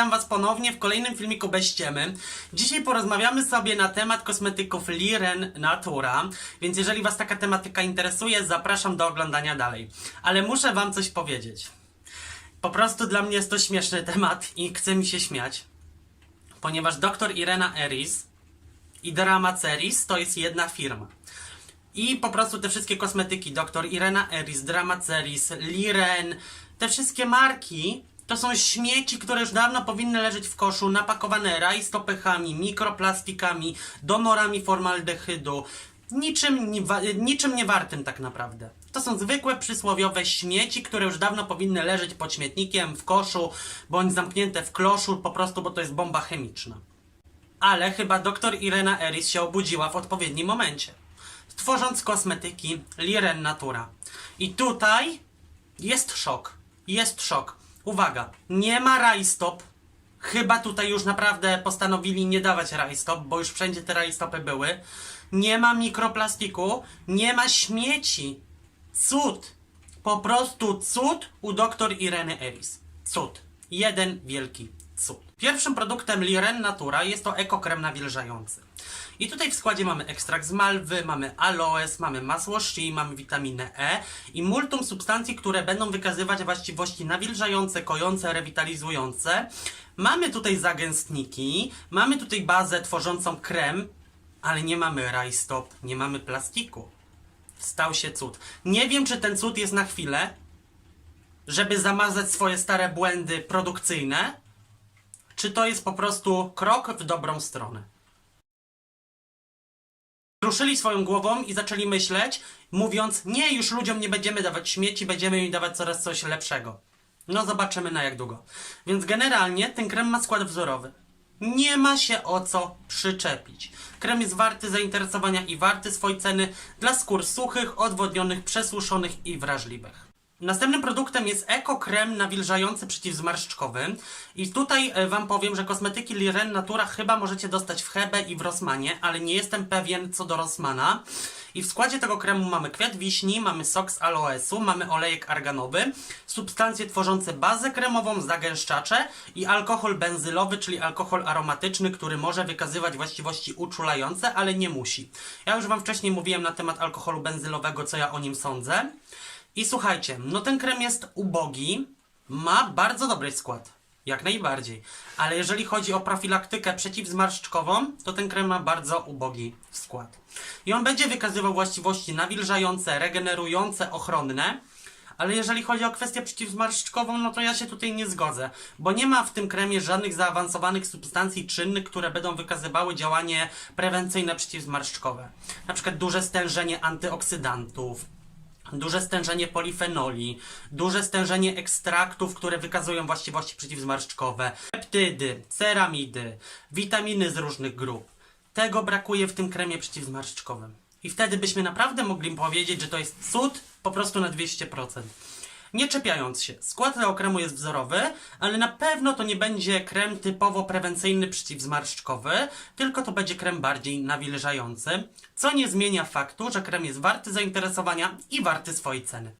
witam Was ponownie w kolejnym filmiku bez ściemy. Dzisiaj porozmawiamy sobie na temat kosmetyków Liren Natura, więc jeżeli Was taka tematyka interesuje, zapraszam do oglądania dalej. Ale muszę Wam coś powiedzieć. Po prostu dla mnie jest to śmieszny temat i chce mi się śmiać, ponieważ dr Irena Eris i Dramaceris to jest jedna firma. I po prostu te wszystkie kosmetyki, dr Irena Eris, Dramaceris, Liren, te wszystkie marki to są śmieci, które już dawno powinny leżeć w koszu, napakowane rajstopychami, mikroplastikami, donorami formaldehydu. Niczym niczym nie wartym tak naprawdę. To są zwykłe przysłowiowe śmieci, które już dawno powinny leżeć pod śmietnikiem, w koszu, bądź zamknięte w kloszu, po prostu, bo to jest bomba chemiczna. Ale chyba dr Irena Eris się obudziła w odpowiednim momencie. Tworząc kosmetyki Liren Natura. I tutaj jest szok. Jest szok. Uwaga, nie ma rajstop. Chyba tutaj już naprawdę postanowili nie dawać rajstop, bo już wszędzie te rajstopy były. Nie ma mikroplastiku, nie ma śmieci. Cud. Po prostu cud u dr Ireny Eris. Cud. Jeden wielki cud. Pierwszym produktem Liren Natura jest to ekokrem nawilżający. I tutaj w składzie mamy ekstrakt z malwy, mamy aloes, mamy masło shea, mamy witaminę E i multum substancji, które będą wykazywać właściwości nawilżające, kojące, rewitalizujące. Mamy tutaj zagęstniki, mamy tutaj bazę tworzącą krem, ale nie mamy rajstop, nie mamy plastiku. Stał się cud. Nie wiem, czy ten cud jest na chwilę, żeby zamazać swoje stare błędy produkcyjne, czy to jest po prostu krok w dobrą stronę. Ruszyli swoją głową i zaczęli myśleć, mówiąc: Nie, już ludziom nie będziemy dawać śmieci, będziemy im dawać coraz coś lepszego. No, zobaczymy na jak długo. Więc generalnie ten krem ma skład wzorowy. Nie ma się o co przyczepić. Krem jest warty zainteresowania i warty swojej ceny dla skór suchych, odwodnionych, przesuszonych i wrażliwych. Następnym produktem jest Eko Krem nawilżający przeciwzmarszczkowy. I tutaj e, Wam powiem, że kosmetyki Liren Natura chyba możecie dostać w Hebe i w Rossmanie, ale nie jestem pewien co do Rossmana. I w składzie tego kremu mamy kwiat wiśni, mamy sok z aloesu, mamy olejek arganowy, substancje tworzące bazę kremową, zagęszczacze i alkohol benzylowy, czyli alkohol aromatyczny, który może wykazywać właściwości uczulające, ale nie musi. Ja już Wam wcześniej mówiłem na temat alkoholu benzylowego, co ja o nim sądzę. I słuchajcie, no ten krem jest ubogi, ma bardzo dobry skład. Jak najbardziej. Ale jeżeli chodzi o profilaktykę przeciwzmarszczkową, to ten krem ma bardzo ubogi skład. I on będzie wykazywał właściwości nawilżające, regenerujące, ochronne. Ale jeżeli chodzi o kwestię przeciwzmarszczkową, no to ja się tutaj nie zgodzę, bo nie ma w tym kremie żadnych zaawansowanych substancji czynnych, które będą wykazywały działanie prewencyjne przeciwzmarszczkowe. Na przykład duże stężenie antyoksydantów, duże stężenie polifenoli, duże stężenie ekstraktów, które wykazują właściwości przeciwzmarszczkowe, peptydy, ceramidy, witaminy z różnych grup. Tego brakuje w tym kremie przeciwzmarszczkowym. I wtedy byśmy naprawdę mogli powiedzieć, że to jest cud po prostu na 200%. Nie czepiając się, skład tego kremu jest wzorowy, ale na pewno to nie będzie krem typowo prewencyjny przeciwzmarszczkowy, tylko to będzie krem bardziej nawilżający, co nie zmienia faktu, że krem jest warty zainteresowania i warty swojej ceny.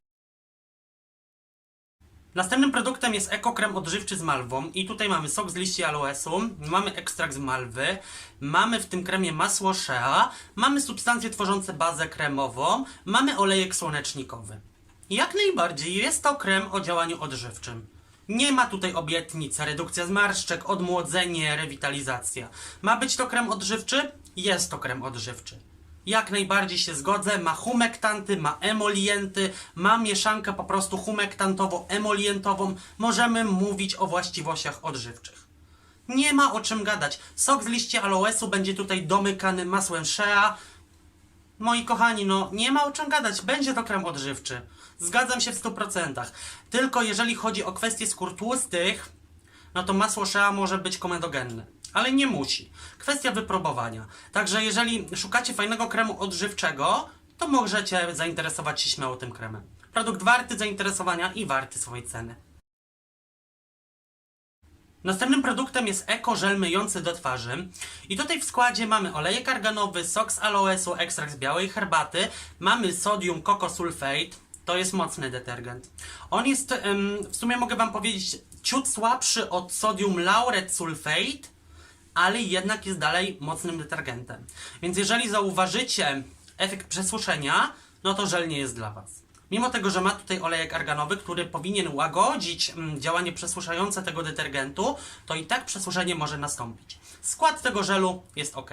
Następnym produktem jest ekokrem odżywczy z malwą i tutaj mamy sok z liści aloesu, mamy ekstrakt z malwy, mamy w tym kremie masło shea, mamy substancje tworzące bazę kremową, mamy olejek słonecznikowy. Jak najbardziej jest to krem o działaniu odżywczym. Nie ma tutaj obietnic, redukcja zmarszczek, odmłodzenie, rewitalizacja. Ma być to krem odżywczy? Jest to krem odżywczy. Jak najbardziej się zgodzę, ma humektanty, ma emolienty, ma mieszankę po prostu humektantowo-emolientową. Możemy mówić o właściwościach odżywczych. Nie ma o czym gadać. Sok z liści aloesu będzie tutaj domykany masłem shea. Moi kochani, no nie ma o czym gadać, będzie to krem odżywczy. Zgadzam się w 100%. Tylko jeżeli chodzi o kwestie skór tłustych, no to masło shea może być komedogenne. Ale nie musi. Kwestia wypróbowania. Także jeżeli szukacie fajnego kremu odżywczego, to możecie zainteresować się śmiało tym kremem. Produkt warty zainteresowania i warty swojej ceny. Następnym produktem jest Eko Żel myjący do twarzy. I tutaj w składzie mamy olejek arganowy, sok z aloesu, ekstrakt z białej herbaty, mamy sodium kokosulfate, to jest mocny detergent. On jest, w sumie mogę Wam powiedzieć ciut słabszy od sodium lauret sulfate, ale jednak jest dalej mocnym detergentem. Więc jeżeli zauważycie efekt przesuszenia, no to żel nie jest dla Was. Mimo tego, że ma tutaj olejek arganowy, który powinien łagodzić działanie przesuszające tego detergentu, to i tak przesuszenie może nastąpić. Skład tego żelu jest ok.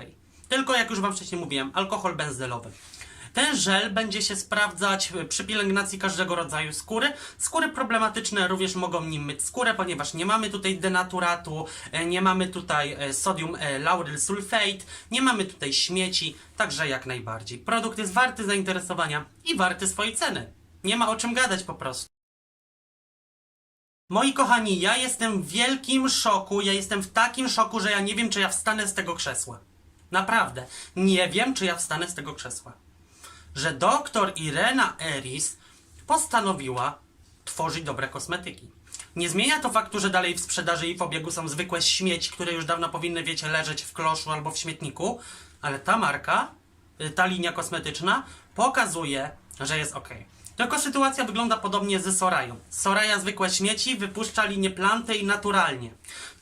Tylko jak już Wam wcześniej mówiłem, alkohol benzylowy. Ten żel będzie się sprawdzać przy pielęgnacji każdego rodzaju skóry. Skóry problematyczne również mogą nim myć skórę, ponieważ nie mamy tutaj denaturatu, e, nie mamy tutaj e, sodium e, lauryl sulfate, nie mamy tutaj śmieci, także jak najbardziej. Produkt jest warty zainteresowania i warty swojej ceny. Nie ma o czym gadać po prostu. Moi kochani, ja jestem w wielkim szoku, ja jestem w takim szoku, że ja nie wiem, czy ja wstanę z tego krzesła. Naprawdę, nie wiem, czy ja wstanę z tego krzesła że doktor Irena Eris postanowiła tworzyć dobre kosmetyki. Nie zmienia to faktu, że dalej w sprzedaży i w obiegu są zwykłe śmieci, które już dawno powinny, wiecie, leżeć w kloszu albo w śmietniku, ale ta marka, y, ta linia kosmetyczna pokazuje, że jest ok. Tylko sytuacja wygląda podobnie ze Sorają. Soraya zwykłe śmieci wypuszcza linię planty i naturalnie.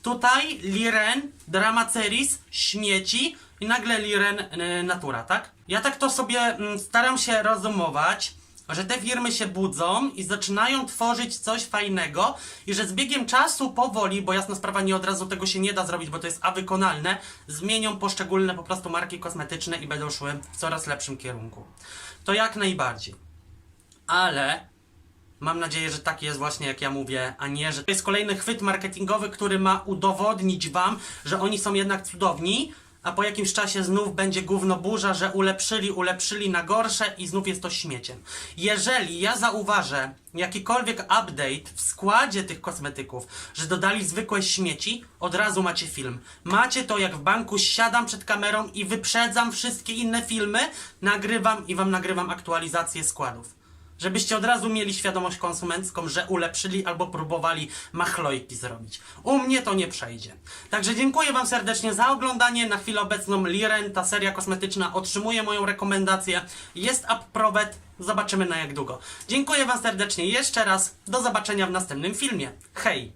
Tutaj Liren, Dramaceris, śmieci i nagle Liren y, Natura, tak? Ja tak to sobie mm, staram się rozumować, że te firmy się budzą i zaczynają tworzyć coś fajnego i że z biegiem czasu powoli, bo jasna sprawa nie od razu tego się nie da zrobić, bo to jest awykonalne, zmienią poszczególne po prostu marki kosmetyczne i będą szły w coraz lepszym kierunku. To jak najbardziej. Ale Mam nadzieję, że tak jest właśnie jak ja mówię, a nie, że to jest kolejny chwyt marketingowy, który ma udowodnić wam, że oni są jednak cudowni, a po jakimś czasie znów będzie gówno burza, że ulepszyli, ulepszyli na gorsze i znów jest to śmieciem. Jeżeli ja zauważę jakikolwiek update w składzie tych kosmetyków, że dodali zwykłe śmieci, od razu macie film. Macie to jak w banku, siadam przed kamerą i wyprzedzam wszystkie inne filmy, nagrywam i wam nagrywam aktualizację składów. Żebyście od razu mieli świadomość konsumencką, że ulepszyli albo próbowali machlojki zrobić. U mnie to nie przejdzie. Także dziękuję Wam serdecznie za oglądanie. Na chwilę obecną Liren, ta seria kosmetyczna, otrzymuje moją rekomendację. Jest upprowed. Zobaczymy na jak długo. Dziękuję Wam serdecznie jeszcze raz. Do zobaczenia w następnym filmie. Hej!